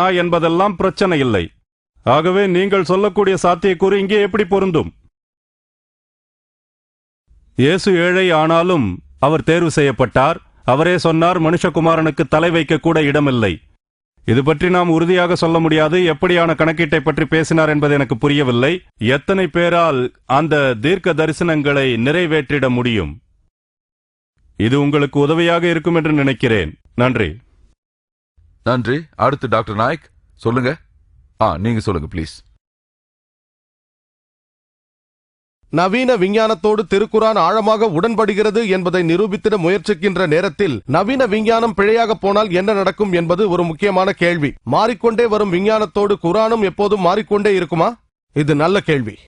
ஆ என்பதெல்லாம் பிரச்சனை இல்லை. ஆகவே நீங்கள் சொல்லக்கூடிய சாத்தியக்கூறு இங்கே எப்படி பொருந்தும்? இயேசு ஏழை ஆனாலும் அவர் தேர்வு செய்யப்பட்டார். அவரே சொன்னார் மனுஷகுமாரனுக்கு தலை வைக்க கூட இடமில்லை. இது பற்றி நாம் உறுதியாக சொல்ல முடியாது. எப்படியான கணக்கீட்டை பற்றி பேசினார் என்பது எனக்கு புரியவில்லை. எத்தனை பேரால் அந்த தீர்க்க தரிசனங்களை நிறைவேற்றிட முடியும்? இது உங்களுக்கு உதவியாக இருக்கும் என்று நினைக்கிறேன். நன்றி. நன்றி. அடுத்து டாக்டர் நாயக் சொல்லுங்க. ஆ நீங்க சொல்லுங்க ப்ளீஸ். நவீன விஞ்ஞானத்தோடு திருக்குரான் ஆழமாக உடன்படுகிறது என்பதை நிரூபித்திட முயற்சிக்கின்ற நேரத்தில் நவீன விஞ்ஞானம் பிழையாக போனால் என்ன நடக்கும் என்பது ஒரு முக்கியமான கேள்வி. மாறிக்கொண்டே வரும் விஞ்ஞானத்தோடு குரானும் எப்போதும் மாறிக்கொண்டே இருக்குமா? இது நல்ல கேள்வி.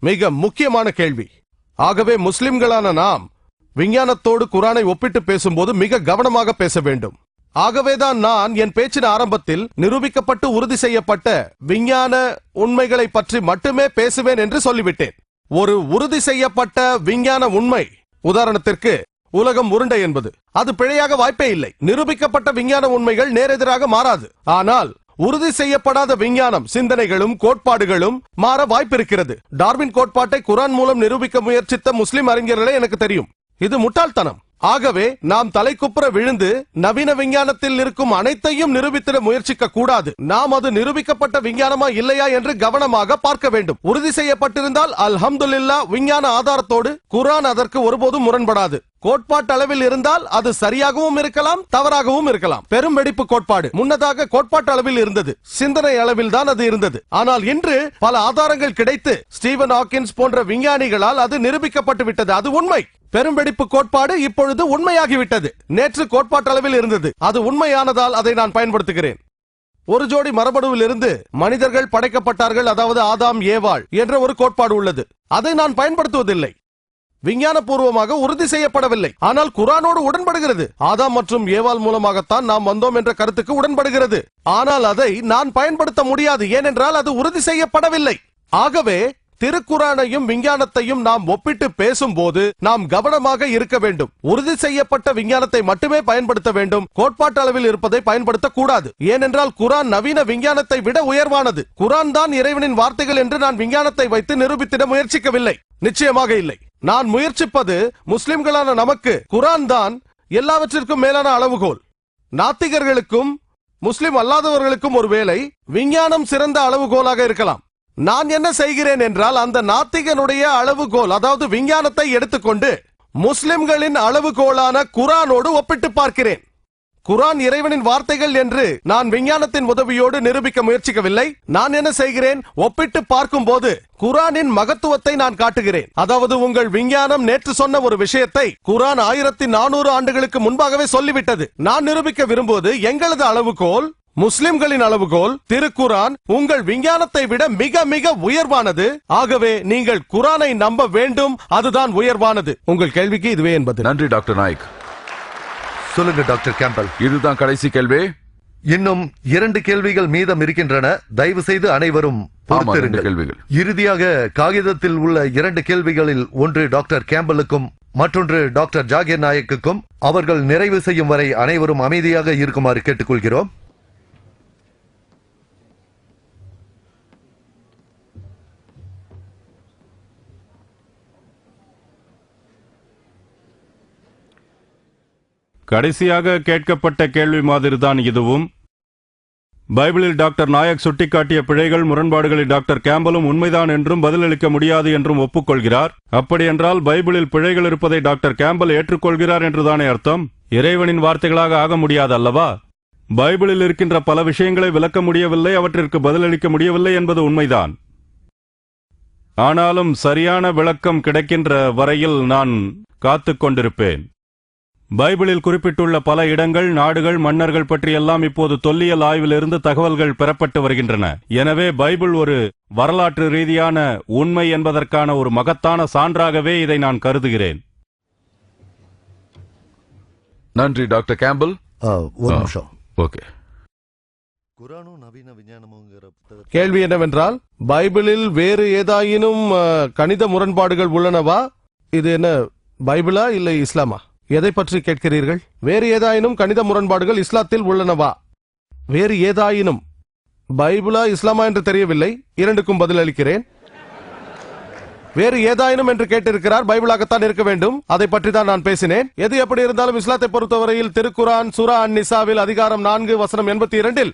மிக முக்கியமான கேள்வி. ஆகவே முஸ்லிம்களான நாம் விஞ்ஞானத்தோடு குரானை ஒப்பிட்டு பேசும்போது மிக கவனமாக பேச வேண்டும். ஆகவேதான் நான் என் பேச்சின் ஆரம்பத்தில் நிரூபிக்கப்பட்டு உறுதி செய்யப்பட்ட விஞ்ஞான உண்மைகளை பற்றி மட்டுமே பேசுவேன் என்று சொல்லிவிட்டேன். ஒரு உறுதி செய்யப்பட்ட விஞ்ஞான உண்மை உதாரணத்திற்கு உலகம் உருண்டை என்பது. அது பிழையாக வாய்ப்பே இல்லை. நிரூபிக்கப்பட்ட விஞ்ஞான உண்மைகள் நேரெதிராக மாறாது. ஆனால் உறுதி செய்யப்படாத விஞ்ஞானம் சிந்தனைகளும் கோட்பாடுகளும் மாற வாய்ப்பிருக்கிறது. டார்வின் கோட்பாட்டை குரான் மூலம் நிரூபிக்க முயற்சித்த முஸ்லிம் அறிஞர்களே எனக்கு தெரியும். இது முட்டாள்தனம். ஆகவே நாம் தலைக்குப்புற விழுந்து நவீன விஞ்ஞானத்தில் இருக்கும் அனைத்தையும் நிரூபித்திட முயற்சிக்க கூடாது. நாம் அது நிரூபிக்கப்பட்ட விஞ்ஞானமா இல்லையா என்று கவனமாக பார்க்க வேண்டும். உறுதி செய்யப்பட்டிருந்தால் அல்ஹம்துல்லா விஞ்ஞான ஆதாரத்தோடு குரான் அதற்கு ஒருபோதும் முரண்படாது. கோட்பாட்டு அளவில் இருந்தால் அது சரியாகவும் இருக்கலாம் தவறாகவும் இருக்கலாம். பெரும் வெடிப்பு கோட்பாடு முன்னதாக கோட்பாட்டு அளவில் இருந்தது. சிந்தனை அளவில் தான் அது இருந்தது. ஆனால் இன்று பல ஆதாரங்கள் கிடைத்து ஸ்டீவன் ஹாக்கின்ஸ் போன்ற விஞ்ஞானிகளால் அது நிரூபிக்கப்பட்டு விட்டது அது உண்மை. பெரும்பெடிப்பு கோட்பாடு இப்பொழுது உண்மையாகிவிட்டது. நேற்று கோட்பாட்டளவில் இருந்தது. அது உண்மையானதால் அதை நான் பயன்படுத்துகிறேன். ஒரு ஜோடி மரபணுவில் இருந்து மனிதர்கள் படைக்கப்பட்டார்கள் அதாவது ஆதாம் ஏவாள் என்ற ஒரு கோட்பாடு உள்ளது. அதை நான் பயன்படுத்துவதில்லை. விஞ்ஞானபூர்வமாக உறுதி செய்யப்படவில்லை. ஆனால் குரானோடு உடன்படுகிறது. ஆதாம் மற்றும் ஏவால் மூலமாகத்தான் நாம் வந்தோம் என்ற கருத்துக்கு உடன்படுகிறது. ஆனால் அதை நான் பயன்படுத்த முடியாது. ஏனென்றால் அது உறுதி செய்யப்படவில்லை. ஆகவே திருக்குறானையும் விஞ்ஞானத்தையும் நாம் ஒப்பிட்டு பேசும்போது நாம் கவனமாக இருக்க வேண்டும். உறுதி செய்யப்பட்ட விஞ்ஞானத்தை மட்டுமே பயன்படுத்த வேண்டும். கோட்பாட்டு அளவில் இருப்பதை பயன்படுத்தக் கூடாது ஏனென்றால் குரான் நவீன விஞ்ஞானத்தை விட உயர்வானது. குரான் தான் இறைவனின் வார்த்தைகள் என்று நான் விஞ்ஞானத்தை வைத்து நிரூபித்திட முயற்சிக்கவில்லை. நிச்சயமாக இல்லை. நான் முயற்சிப்பது முஸ்லிம்களான நமக்கு குரான் தான் எல்லாவற்றிற்கும் மேலான அளவுகோல். நாத்திகர்களுக்கும் முஸ்லிம் அல்லாதவர்களுக்கும் ஒருவேளை விஞ்ஞானம் சிறந்த அளவுகோலாக இருக்கலாம். நான் என்ன செய்கிறேன் என்றால் அந்த நாத்திகனுடைய அளவுகோல் அதாவது விஞ்ஞானத்தை எடுத்துக்கொண்டு முஸ்லிம்களின் அளவுகோலான குரானோடு ஒப்பிட்டு பார்க்கிறேன். குரான் இறைவனின் வார்த்தைகள் என்று நான் விஞ்ஞானத்தின் உதவியோடு நிரூபிக்க முயற்சிக்கவில்லை. நான் என்ன செய்கிறேன்? ஒப்பிட்டு பார்க்கும் போது குரானின் மகத்துவத்தை நான் காட்டுகிறேன். அதாவது உங்கள் விஞ்ஞானம் நேற்று சொன்ன ஒரு விஷயத்தை குரான் ஆயிரத்தி நானூறு ஆண்டுகளுக்கு முன்பாகவே சொல்லிவிட்டது. நான் நிரூபிக்க விரும்புவது எங்களது அளவுகோல் முஸ்லிம்களின் அளவுகோல் திருக்குரான் உங்கள் விஞ்ஞானத்தை விட மிக மிக உயர்வானது. ஆகவே நீங்கள் குரானை நம்ப வேண்டும் அதுதான் உயர்வானது. உங்கள் கேள்விக்கு இதுவே என்பது. நன்றி டாக்டர் நாயக். சொல்லுங்க டாக்டர் கேம்பல். இதுதான் கடைசி கேள்வி. இன்னும் இரண்டு கேள்விகள் மீதம் இருக்கின்றன. தயவு செய்து அனைவரும் கேள்விகள். இறுதியாக காகிதத்தில் உள்ள இரண்டு கேள்விகளில் ஒன்று டாக்டர் கேம்பலுக்கும் மற்றொன்று டாக்டர் ஜாகிர் நாயக்குக்கும். அவர்கள் நிறைவு செய்யும் வரை அனைவரும் அமைதியாக இருக்குமாறு கேட்டுக்கொள்கிறோம். கடைசியாக கேட்கப்பட்ட கேள்வி மாதிரிதான் இதுவும். பைபிளில் டாக்டர் நாயக் சுட்டிக்காட்டிய பிழைகள் முரண்பாடுகளை டாக்டர் கேம்பலும் உண்மைதான் என்றும் பதிலளிக்க முடியாது என்றும் ஒப்புக்கொள்கிறார். அப்படியென்றால் பைபிளில் பிழைகள் இருப்பதை டாக்டர் கேம்பல் ஏற்றுக்கொள்கிறார் என்றுதானே அர்த்தம்? இறைவனின் வார்த்தைகளாக ஆக முடியாது அல்லவா? பைபிளில் இருக்கின்ற பல விஷயங்களை விளக்க முடியவில்லை அவற்றிற்கு பதிலளிக்க முடியவில்லை என்பது உண்மைதான். ஆனாலும் சரியான விளக்கம் கிடைக்கின்ற வரையில் நான் காத்துக் கொண்டிருப்பேன் பைபிளில் குறிப்பிட்டுள்ள பல இடங்கள் நாடுகள் மன்னர்கள் பற்றியெல்லாம் இப்போது தொல்லியல் ஆய்விலிருந்து தகவல்கள் பெறப்பட்டு வருகின்றன. எனவே பைபிள் ஒரு வரலாற்று ரீதியான உண்மை என்பதற்கான ஒரு மகத்தான சான்றாகவே இதை நான் கருதுகிறேன். நன்றி டாக்டர் ஒரு. நிமிஷம். ஓகே. குரானும் நவீன கேள்வி என்னவென்றால் பைபிளில் வேறு ஏதாயினும் கணித முரண்பாடுகள் உள்ளனவா? இது என்ன பைபிளா இல்லை இஸ்லாமா? எதை பற்றி கேட்கிறீர்கள்? வேறு ஏதாயினும் கணித முரண்பாடுகள் இஸ்லாத்தில் உள்ளனவா? வேறு ஏதாயினும் பைபிளா இஸ்லாமா என்று தெரியவில்லை? இரண்டுக்கும் பதில் அளிக்கிறேன் வேறு ஏதாயினும் என்று கேட்டிருக்கிறார் பைபிளாகத்தான் இருக்க வேண்டும். அதை பற்றி தான் நான் பேசினேன். எது எப்படி இருந்தாலும் இஸ்லாத்தை பொறுத்தவரையில் திருக்குரான் சுரா அன் நிசாவில் அதிகாரம் நான்கு வசனம் எண்பத்தி இரண்டில்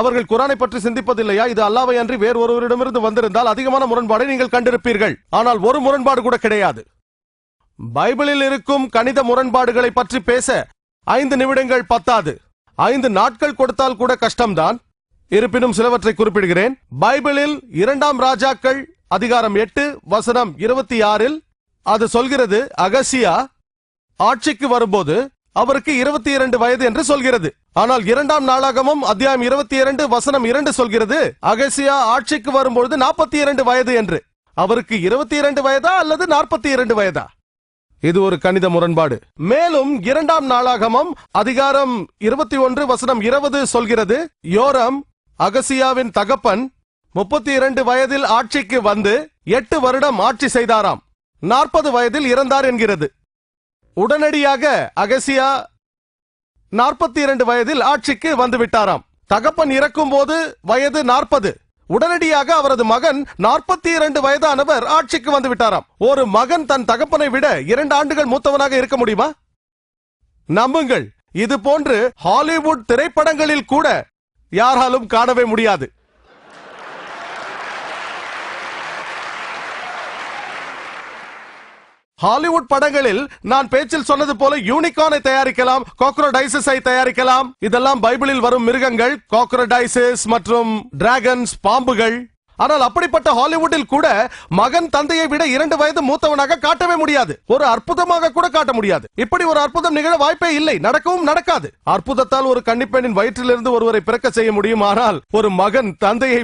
அவர்கள் குரானை பற்றி சிந்திப்பதில்லையா? இது அல்லாவை அன்றி வேறு ஒருவரிடமிருந்து வந்திருந்தால் அதிகமான முரண்பாடை நீங்கள் கண்டிருப்பீர்கள். ஆனால் ஒரு முரண்பாடு கூட கிடையாது. பைபிளில் இருக்கும் கணித முரண்பாடுகளை பற்றி பேச ஐந்து நிமிடங்கள் பத்தாது. ஐந்து நாட்கள் கொடுத்தால் கூட கஷ்டம்தான். இருப்பினும் சிலவற்றை குறிப்பிடுகிறேன். பைபிளில் இரண்டாம் ராஜாக்கள் அதிகாரம் எட்டு வசனம் இருபத்தி ஆறில் அது சொல்கிறது அகசியா ஆட்சிக்கு வரும்போது அவருக்கு இருபத்தி இரண்டு வயது என்று சொல்கிறது. ஆனால் இரண்டாம் நாளாகமும் அத்தியாயம் இருபத்தி இரண்டு வசனம் இரண்டு சொல்கிறது அகசியா ஆட்சிக்கு வரும்பொழுது நாற்பத்தி இரண்டு வயது என்று. அவருக்கு இருபத்தி இரண்டு வயதா அல்லது நாற்பத்தி இரண்டு வயதா? இது ஒரு கணித முரண்பாடு. மேலும் இரண்டாம் நாளாகமம் அதிகாரம் இருபத்தி ஒன்று வசனம் இருபது சொல்கிறது யோரம் அகசியாவின் தகப்பன் முப்பத்தி இரண்டு வயதில் ஆட்சிக்கு வந்து எட்டு வருடம் ஆட்சி செய்தாராம். நாற்பது வயதில் இறந்தார் என்கிறது. உடனடியாக அகசியா நாற்பத்தி இரண்டு வயதில் ஆட்சிக்கு வந்து விட்டாராம் தகப்பன் இறக்கும் போது வயது நாற்பது. உடனடியாக அவரது மகன் நாற்பத்தி இரண்டு வயதானவர் ஆட்சிக்கு வந்து விட்டாராம் ஒரு மகன் தன் தகப்பனை விட இரண்டு ஆண்டுகள் மூத்தவனாக இருக்க முடியுமா? நம்புங்கள். இது போன்று ஹாலிவுட் திரைப்படங்களில் கூட யாராலும் காணவே முடியாது. ஹாலிவுட் படங்களில் நான் பேச்சில் சொன்னது போல யூனிகார்னை தயாரிக்கலாம் காக்ரோடைசஸை தயாரிக்கலாம். இதெல்லாம் பைபிளில் வரும் மிருகங்கள் காக்ரோடைசஸ் மற்றும் டிராகன்ஸ் பாம்புகள். ஆனால் அப்படிப்பட்ட ஹாலிவுட்டில் கூட மகன் தந்தையை விட இரண்டு வயது மூத்தவனாக காட்டவே முடியாது. ஒரு அற்புதமாக கூட காட்ட முடியாது. இப்படி ஒரு அற்புதம் நிகழ வாய்ப்பே இல்லை. நடக்கவும் நடக்காது. அற்புதத்தால் ஒரு கன்னிப்பெண்ணின் வயிற்றிலிருந்து ஒருவரை பிறக்க செய்ய முடியும். ஆனால் ஒரு மகன் தந்தையை